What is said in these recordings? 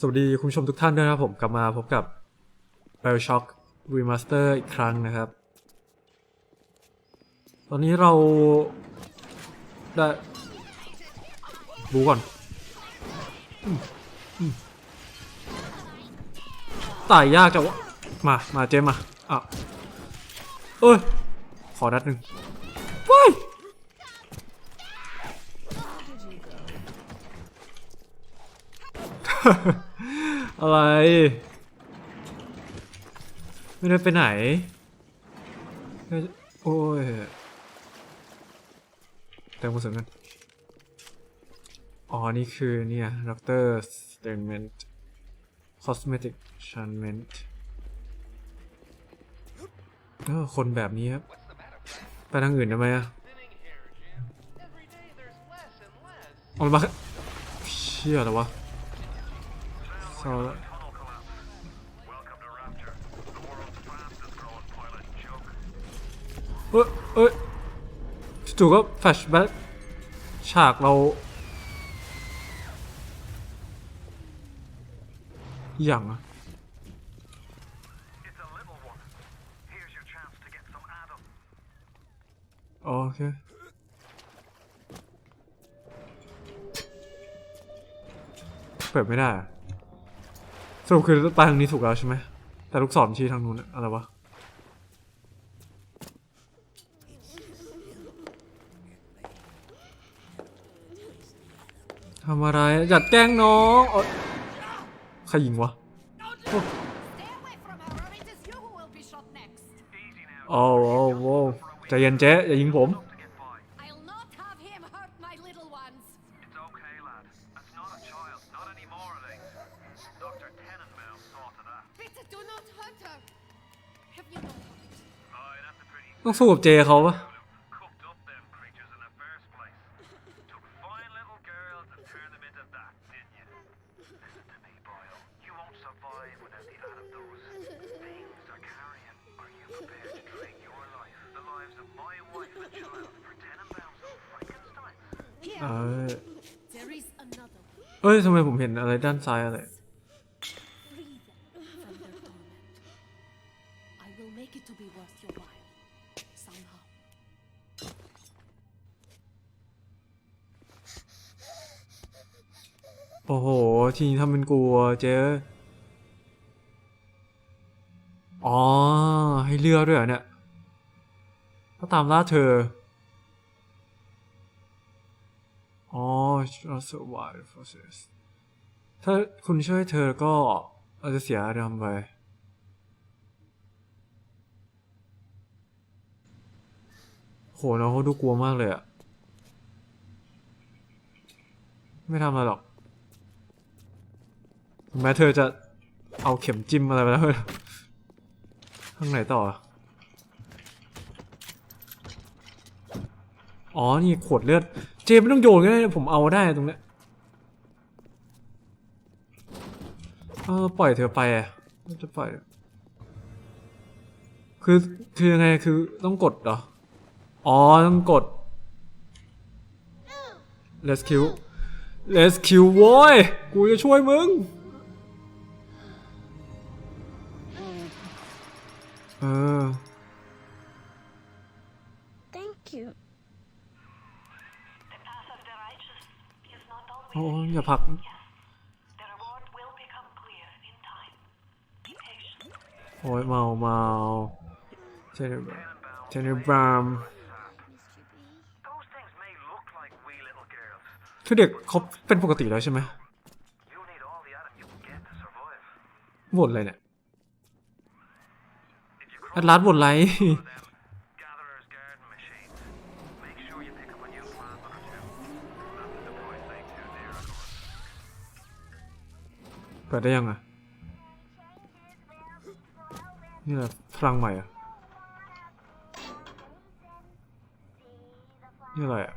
สวัสดีคุณผู้ชมทุกท่านด้วยนะครับผมกลับมาพบกับ Bioshock Remaster อีกครั้งนะครับ ตอนนี้เราได้บูก่อนออตายยากจังวะ มา มาเจมมา อะ เอ้ย ขอนัดหนึ่งว้าย อะไร ไม่ได้ไปไหน โอ้ยแต่งมือสงกันอ๋อ นี่คือเนี่ยด็อกเตอร์สเตนเมนต์คอสเมติกชันเมนต์เออคนแบบนี้ครับ ไปทางอื่นได้ไหมอะ Every day there's less and less. เอามาเชี่ยอะไรวะ เขาเอ้เอ้ยจู่ๆก็แฟลชแบ็กฉากเรา อย่างอะโอเคเปิดไม่ได้ สรุปคือไปทางนี้ถูกแล้วใช่ไหม แต่ลูกศรชี้ทางนู้นอะอะไรวะ ทำอะไรอะอย่าแกล้งน้องใครยิงวะ โอ้โอ้โอ้ใจเย็นเจ๊อย่ายิงผม ต้องสู้กับเจเขาปะ cooked up them creatures in the first place. Took fine little girls and turned them into that, didn't you? Listen to me, Boyle. You won't survive without the Adam those things are carrying. Are you prepared to trade your life, the lives of my wife and child, for Tenenbaum's and Frankenstein's? เอ Here, อ there is another way. เอ้ยทำไมผมเห็นอะไรด้านซ้ายอะไร ทีนี้ทำเป็นกลัวเจ๊อ๋อ ให้เลือกด้วยเหรอเนี่ยถ้าตามล่าเธอ อ๋อ just survive process ถ้าคุณช่วยเธอก็อาจจะเสียดำไป โหน้องเขาดูกลัวมากเลยอะไม่ทำอะไรหรอก แม้เธอจะเอาเข็มจิ้มอะไรไปแล้วข้างไหนต่อ อ๋อ นี่ขวดเลือด เจไม่ต้องโยนก็ได้ ผมเอาได้ตรงเนี้ย เออ ปล่อยเธอไปอะจะปล่อย คือ คือยังไง คือต้องกดเหรอ อ๋อ ต้องกด Let's kill Let's kill โว้ย กูจะช่วยมึง เออ Thank you. The path of the righteous is not โอ้ always อย่าผลัก The reward will become clear in time. Be patient. โอ้ยเมาเมาเจเนบรามเจเนบราม Those things may look like wee little girls. คือเด็กเขาเป็นปกติแล้วใช่ไหม You'll need all the Adam you can get to survive. บ่นอะไรเนี่ย If you แอัดลัดหมดไรเปิดได้ยังอะ นี่แหละพลังใหม่อะ นี่อะไรอะ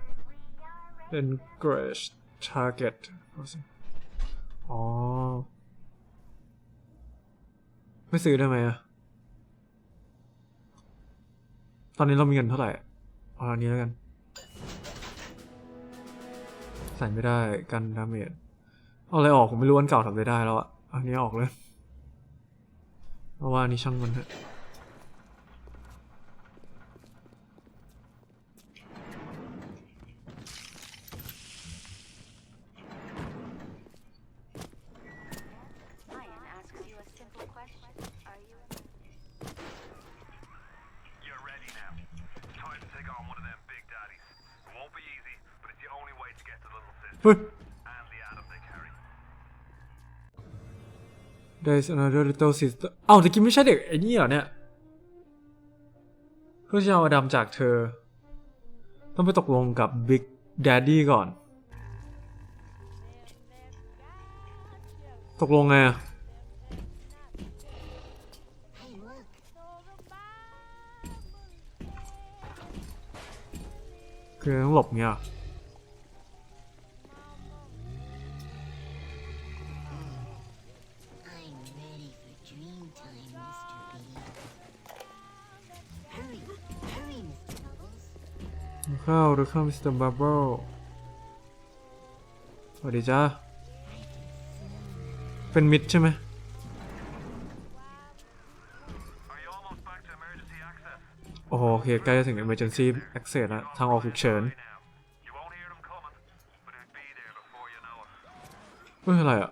e n g r a g e target อ๋อ ไม่ซื้อได้ไหมอะ ตอนนี้เรามีเงินเท่าไหร่เอาอันนี้แล้วกัน ใส่ไม่ได้กันดาเมจเอาอะไรออกผมไม่รู้อันเก่าทำได้ได้แล้วอะอันนี้ออกเลยเพราะว่านนี้ช่างมันเถอะ is another little sister เอ้าตะกี้ไม่ใช่เด็กไอ้นี่เหรอเนี่ย เพื่อจะเอาอดัมจากเธอ ต้องไปตกลงกับ Big Daddy ก่อน ตกลงไงอะคือต้องหลบเงี้ย เข้าหรือเข้ามิสเตอร์บับเบิลสวัสดีจ้า เป็นมิดใช่ไหมโอ้โหเค ใกล้จะถึง Emergency Access แล้ว ทางออกฉุกเฉินเฮ้ยอะไรอะ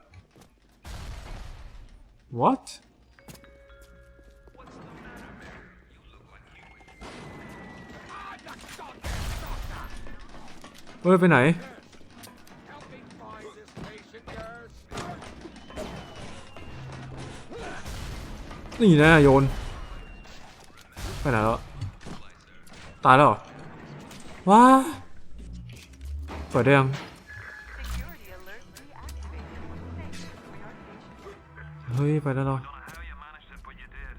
What เฮ้ยไปไหน นี่นะโยน ไปไหนแล้ว ตายแล้วว้าเปิดได้ยังเฮ้ย ไปแล้วเรอ Don't know how you managed it, but you did.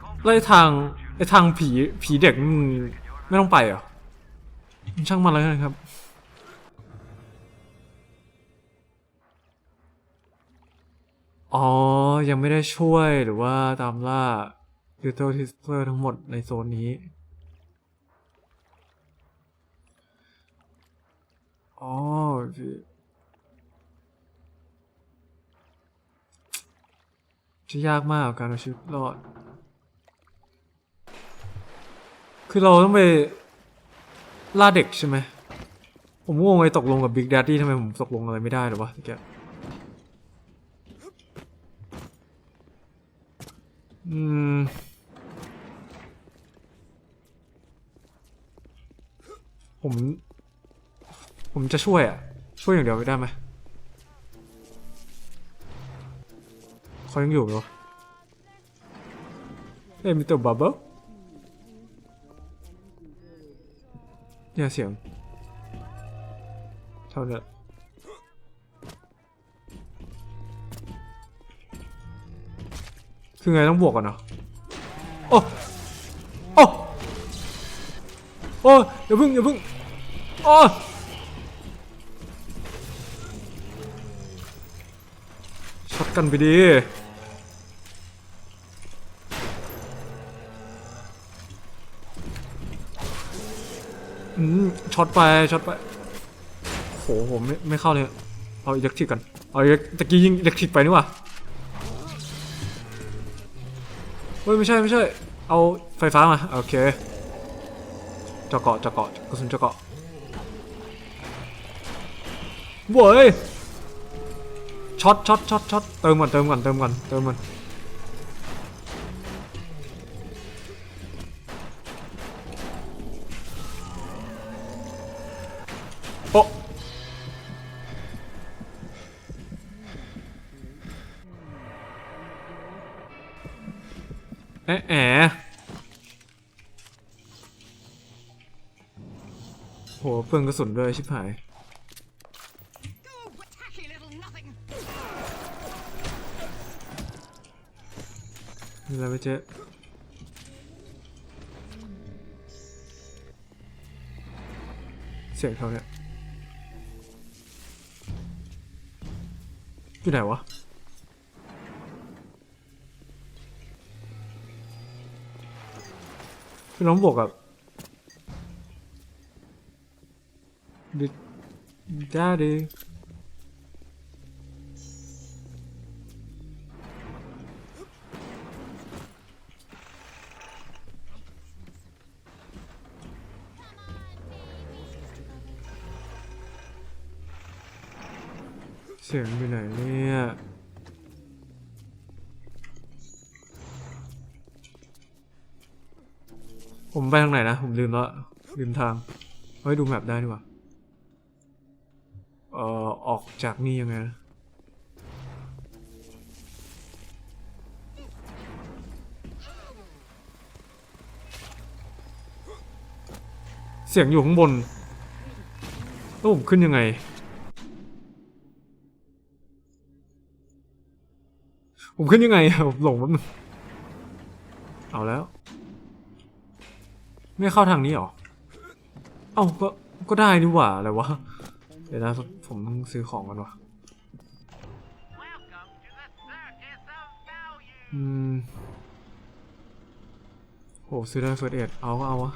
Come แล้วไอ้ทางไอ้ทางผีผีเด็กมันไม่ต้องไปเหรอช่างมันแล้วกันครับ อ๋อ ยังไม่ได้ช่วยหรือว่าตามล่า Little Sister ทั้งหมดในโซนนี้ อ๋อจะยากมากกับการเอาชีวิตรอด คือเราต้องไปล่าเด็กใช่ไหม ผมงงไอ้ตกลงกับ Big Daddy ทำไมผมตกลงอะไรไม่ได้หรอวะตะเกียบ อืม ผม ผมจะช่วยอะช่วยอย่างเดียวไม่ได้ไหมเขายังอยู่ไหมวะเอ้ยมีตัวบับเบิ้ลเนี่ยเสียงเท่านั้น คือไงต้องบวกกันเนาะโอ้โอ้โอ้อย่าพึ่งอย่าพึ่งโอ้ช็อตกันไปดีอืมช็อตไปช็อตไปโหผมไม่ไม่เข้าเลยเอาอิเล็กทริกกันเอาอิเล็กตะกี้ยิงอิเล็กทริกไปนี่ว่า เฮ้ยไม่ใช่ไม่ใช่ เอาไฟฟ้ามาโอเคจะเกาะจะเกาะกระสุนจะเกาะโว้ยช็อตช็อตช็อตช็อตเติมก่อนเติมก่อนเติมก่อนเติมก่อน เปลืองกระสุนด้วยชิบหาย เราไรไหมเจ๊เสียงเขาเนี่ยอยู่ไหนวะคือน้องบวกกับ ดึกจ้าดึเสียงอยู่ไหนเนี่ยผมไปทางไหนนะ ผมลืมแล้วลืมทางเฮ้ยดูแมพได้ดีกว่า เอ่อออกจากนี่ยังไงเสียงอยู่ข้างบนแล้วผมขึ้นยังไง ผมขึ้นยังไงอะผมหลงแป๊บนึงเอาแล้ว ไม่เข้าทางนี้หรอ เอ้าก็ ก็ได้นี่หว่าอะไรวะ เดี๋ยวนะผมต้องซื้อของกันวะอืมโหซื้อได้เฟิร์สเอ็ดเอาก็เอาวะ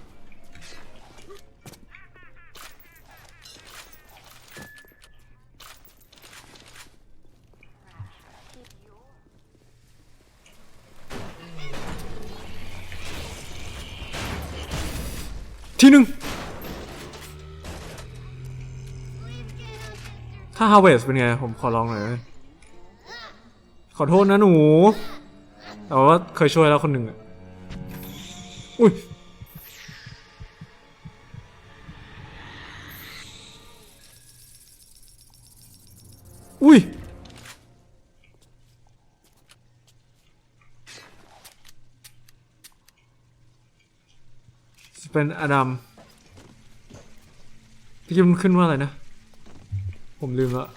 ที่หนึ่ง ถ้า Harvest เป็นไง ผมขอลองหน่อยขอโทษนะหนู แต่ว่าเคยช่วยแล้วคนหนึ่งอะ อุ้ยอุ้ย เป็นอดัมพี่คิมันขึ้นว่าอะไรนะ ผมลืมละ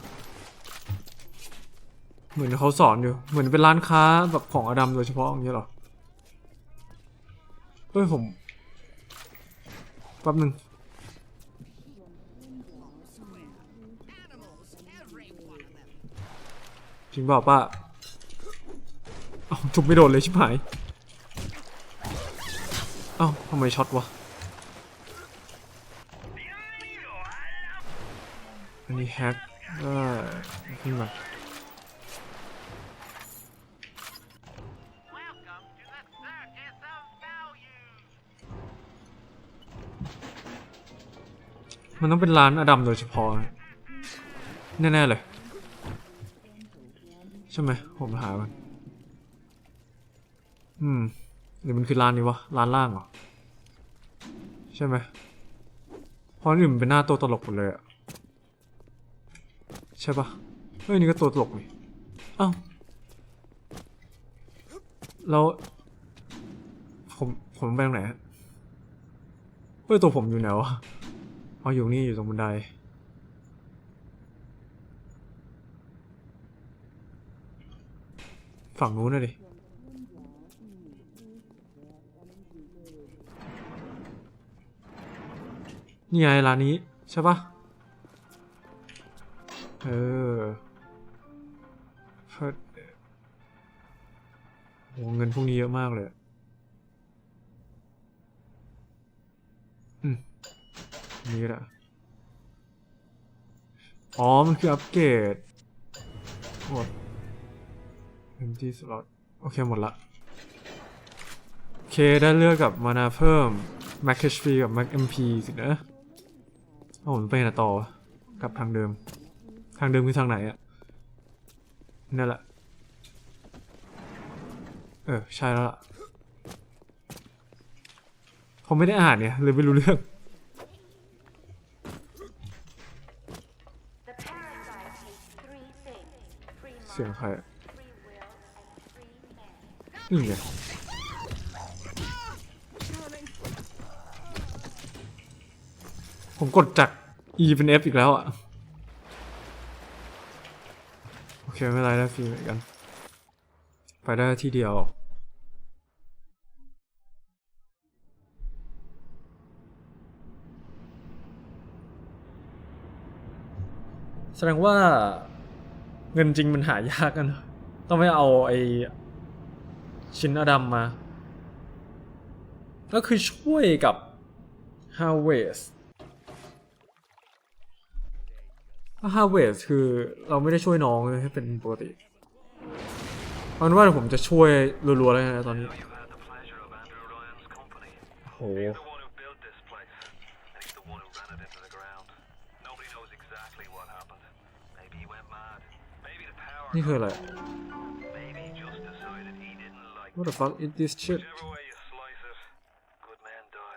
เหมือนเขาสอนอยู่ เหมือนเป็นร้านค้าแบบของอดัมโดยเฉพาะอย่างเงี้ยหรอ เฮ้ยผมแป๊บหนึ่งจริงเปล่าป้าเอ้าทุบไม่โดนเลยชิบหาย เอ้าทำไมช็อตวะ อันนี้แฮกก็ขึ้นมามันต้องเป็นร้านอดัมโดยเฉพาะ แน่ ๆ เลย ใช่ไหมผมหามัน อืม หรือมันคือร้านนี้วะ ร้านล่างเหรอ ใช่ไหมเพราะอันอื่นมันเป็นหน้าตัวตลกหมดเลยอะ ใช่ปะเฮ้ยนี่ก็ตัวตลกนี่เอ้าแล้วผมผมไปทางไหนฮะเฮ้ยตัวผมอยู่ไหนวะอ๋ออยู่นี่อยู่ตรงบันไดฝั่งนู้นนะดิ นี่ไงร้านนี้ ใช่ปะ เออเพิ่นโหเงินพวกนี้เยอะมากเลยอืมนี่ก็ได้อ๋อ มันคืออัปเกรดหมด empty slot โอเค หมดละ โอเค ได้เลือกกับมานาเพิ่ม mac HP กับ mac MP สินะเอาผมไปไหนต่อ กลับทางเดิม ทางเดิมคือทางไหนอะนั่นแหละ เออ ใช่แล้วล่ะผมไม่ได้อ่านเนี่ย เลยไม่รู้เรื่องเสียงใครนี่ไงผมกดจาก E เป็น F อีกแล้วอะ โอเคไม่ไรได้ฟรีเหมือนกัน ไปได้ที่เดียว แสดงว่าเงินจริงมันหายากกันเนอะต้องไม่เอาไอชิ้นอดัมมา ก็คือช่วยกับ Harvest ถ้าฮาเวสคือเราไม่ได้ช่วยน้องเลยให้เป็นปกติเพราะว่าผมจะช่วยรัวๆเลยนะตอนนี้โหนี่คืออะไร What the fuck is this shit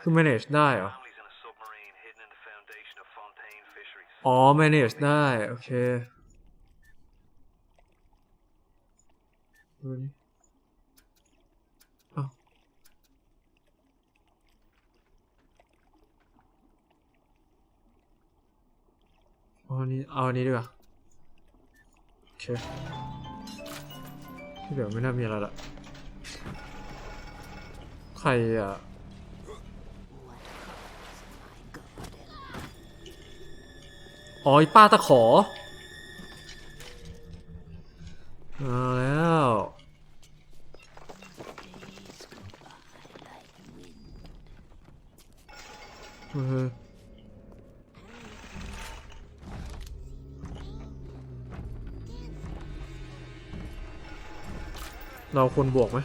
คือ manage ได้เหรอ อ๋อ manage ได้ โอเคดูนี่เอาอันนี้เอาอันนี้ดีกว่าโอเคที่เหลือไม่น่ามีอะไรละใครอะ อ๋อไอ้ป้าตะขอมาแล้วเออเราควรบวกไหม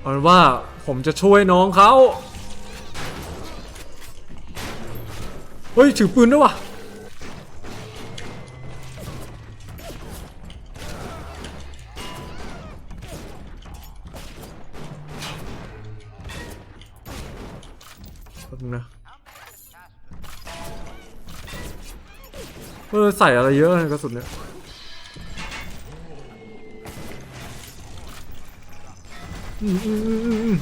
เอาเป็นว่าผมจะช่วยน้องเขา เฮ้ยถือปืนด้วยวะนะเออใส่อะไรเยอะกระสุนเนี่ยอืมอืมอืมอืมอืม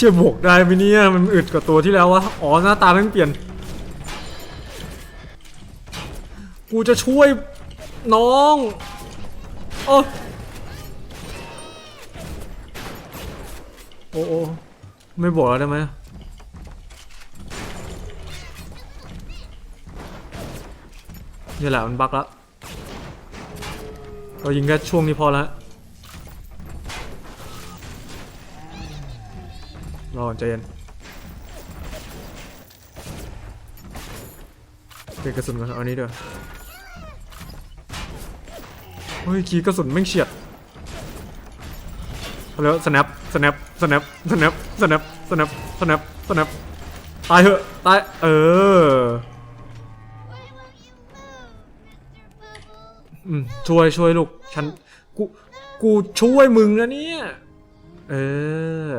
เชื่อบวกได้ไหมเนี่ยมันอึดกว่าตัวที่แล้ววะอ๋อหน้าตาไม่งเปลี่ยน กูจะช่วยน้องโอ้โอ้โอ้ไม่บอกแล้วได้ไหมนี่แหละมันบักแล้วเรายิงแค่ช่วงนี้พอแล้ว รอนใจเย็นเก็บกระสุนก่อนเอาอันนี้เด้อเฮ้ยขีกระสุนแม่เฉียดเอาแล้ว snap snap snap snap snap snap snap snap ตายเหอะตายเอออืมช่วยช่วยลูกฉันกูกูช่วยมึงนะเนี่ยเออ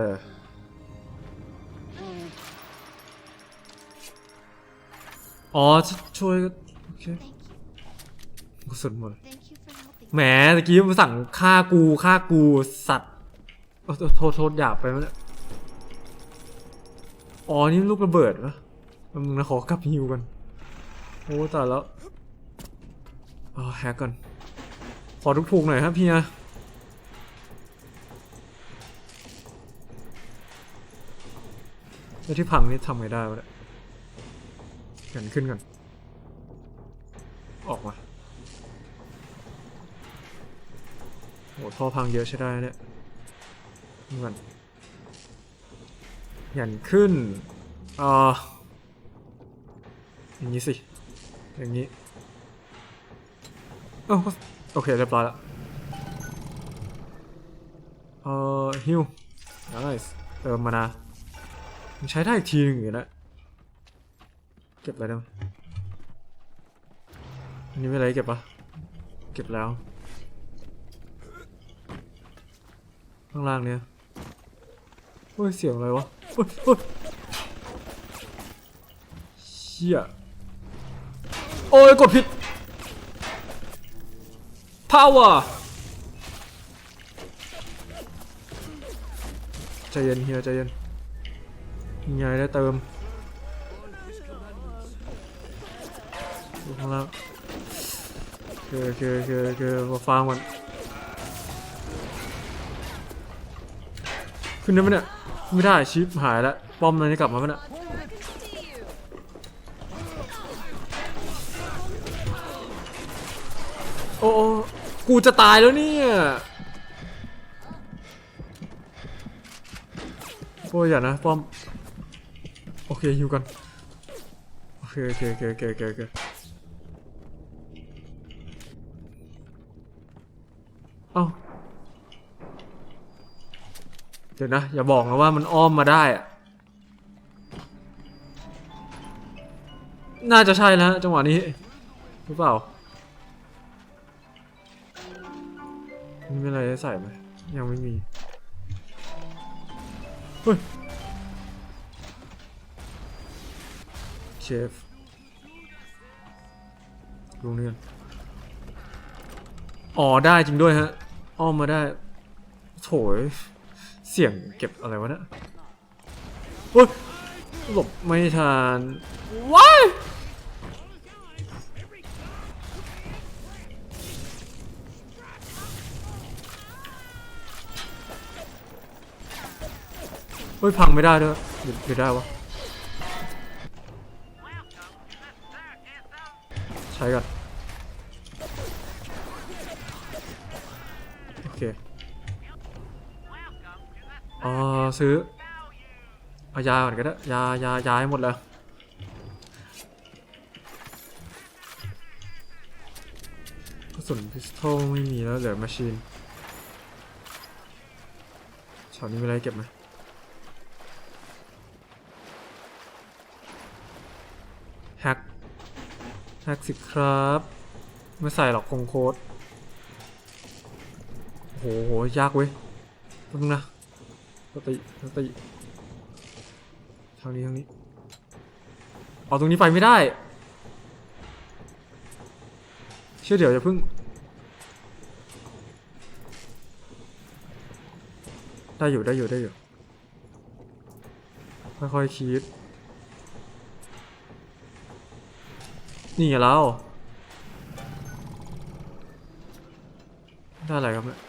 อ๋อชช่วยก็โอเค Thank you. กระสุนหมด Thank you for helping. แหมตะกี้มันสั่งฆ่ากูฆ่ากูสัตว์โอ้โทษโทษโทษหยาบไปมั้ยเนี่ยอ๋อนี่ลูกระเบิดปะมึงนะขอกลับฮิวกันโอ้ตายแล้วอ๋อแฮกก่อนขอทุกถูกๆหน่อยครับเฮียแล้วที่พังนี่ทำไงได้วะเนี่ย เกันขึ้นก่อน ออกมาโหท่อพังเยอะใช่ได้เนี่ยนี่ก่อนหยันขึ้นอ่าอย่างนี้สิ อย่างนี้เอ้าโอเค เรียบร้อยล้วเอ่อฮิว nice เติมมานะมันใช้ได้อีกทีหนึ่งอยู่นะ เก็บอะไรได้ไหมอันนี้ไม่อะไรเก็บปะเก็บแล้ว ข้างล่างเนี่ยโอ้ยเสียงอะไรวะโอ้ยโอ้ยเชี่ยโอ้ยกดผิด power ใจเย็นเฮียใจเย็นยังไงได้เติม ดูข้างล่างโอเคโอเคโอเคโอมาฟังมันขึ้นได้ไหมเนี่ยไม่ได้ชิปหายแล้วป้อมมันจะกลับมาไหมเนี่ยโอ้โอ้กูจะตายแล้วเนี่ยโอ้ยอย่านะป้อมโอเคฮิวกันโอเคโอเคโอเคโอเคโอเคโอเคเอ้า เดี๋ยวนะ อย่าบอกนะว่ามันอ้อมมาได้อะน่าจะใช่แล้วจังหวะนี้หรือเปล่ามีอะไรให้ใส่ไหมยังไม่มีเฮ้ยเชฟลงเรียนอ๋อได้จริงด้วยฮะอ้อมมาได้โถย เสียงเก็บอะไรวะเนะเฮ้ยหลบไม่ทันว้ายเฮ้ยพังไม่ได้ด้วยหรือหรือได้วะ ใช้กัน อ๋อซื้อเอายาก่อนก็ได้ยายายาให้หมดแล้วกระสุนพิสโตลไม่มีแล้วเหลือแมชชีนช็อตนี้มีอะไรเก็บไหมแฮกแฮกสิครับ ไม่ใส่หรอกคงโค้ดโอ้โหโหยากเว้ยนึงนะ สติสติทางนี้ทางนี้เอาตรงนี้ไปไม่ได้ เชื่อเดี๋ยวอย่าเพิ่ง ได้อยู่ได้อยู่ได้อยู่ ค่อยๆคิด นี่ไงเราได้อะไรครับเนี่ย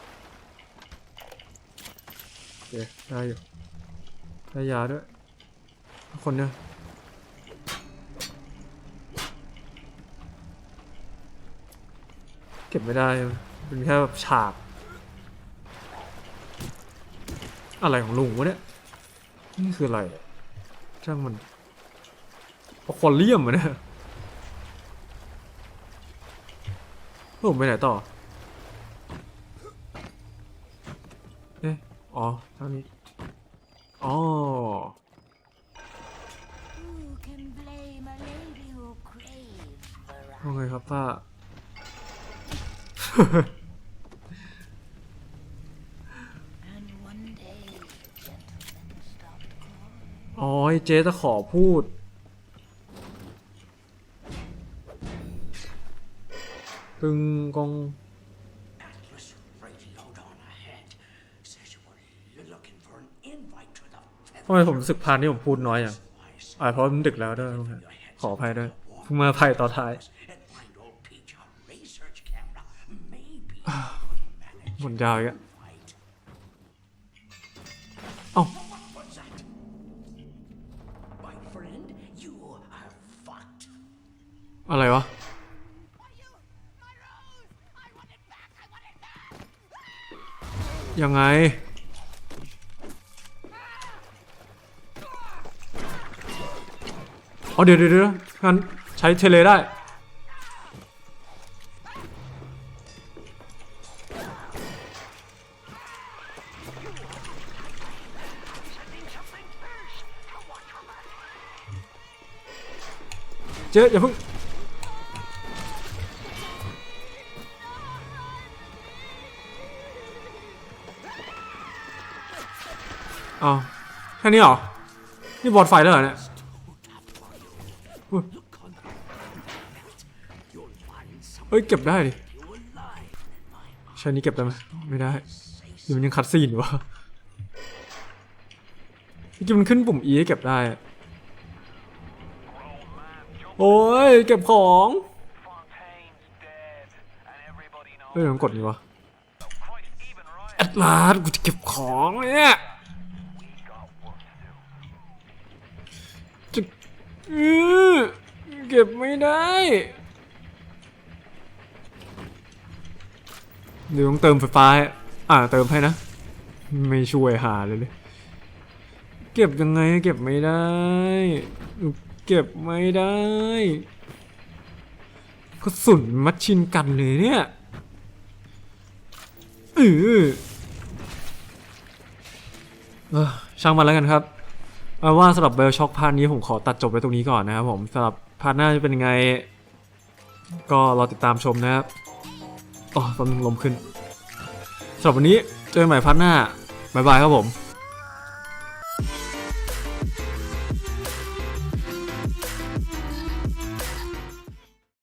โอเค ได้อยู่ได้ยาด้วย คนเนี่ยเก็บไม่ได้ เป็นแค่แบบฉาก อะไรของลุงวะเนี่ย นี่คืออะไร ช่างมันเอควอเลียมเหรอเนี่ยผมไปไหนต่อ เอ๊ะ อ๋อทางนี้ อ๋อ Who can blame a lady who craves ว่าไงครับป้า And one day, gentlemen stopped calling. อ๋อไอ้เจ๊จะขอพูด ตึงกงำไมผมรู้สึกพานที่ผมพูดน้อยอะอ่าเพราะมันดึกแล้วด้วยครับขออภัยด้วยเพิ่งมาภัยต่อท้าย and find old Peach a research camera. Maybe manage หมดยาวอีกอะ fight. เอ้า What's that? My friend, you are fucked. อะไรวะ ยังไง อ๋อเดี๋ยวเดี๋ยวงั้นใช้เทเลได้ เจ๊อย่าเพิ่งอ๋อแค่นี้เหรอ นี่บอดไฟแล้วเหรอเนี่ยอุ๊ย เฮ้ยเก็บได้ดิใช้นี้เก็บได้ไหมไม่ได้หรือมันยังคัดซีนอยู่วะเมื่อกี้มันขึ้นปุ่ม E ให้เก็บได้ โอ้ยเก็บของเฮ้ยมันกดนี่วะแอดลาสกูจะเก็บของเนี่ยจะเก็บไม่ได้ เดี๋ยวต้องเติมไฟฟ้า อ่าเติมให้นะ ไม่ช่วยหาเลยเลยเก็บยังไงเก็บไม่ได้ เก็บไม่ได้กระสุนมัดชินกันเลยเนี่ยเออเออช่างมันแล้วกันครับเอาว่าสำหรับเบลช็อกพาร์ทนี้ผมขอตัดจบไว้ตรงนี้ก่อนนะครับผมสำหรับพาร์ทหน้าจะเป็นยังไง ก็รอติดตามชมนะครับ อ๋อตอนลมขึ้นสำหรับวันนี้เจอกันใหม่พาร์ทหน้าบายบายครับผม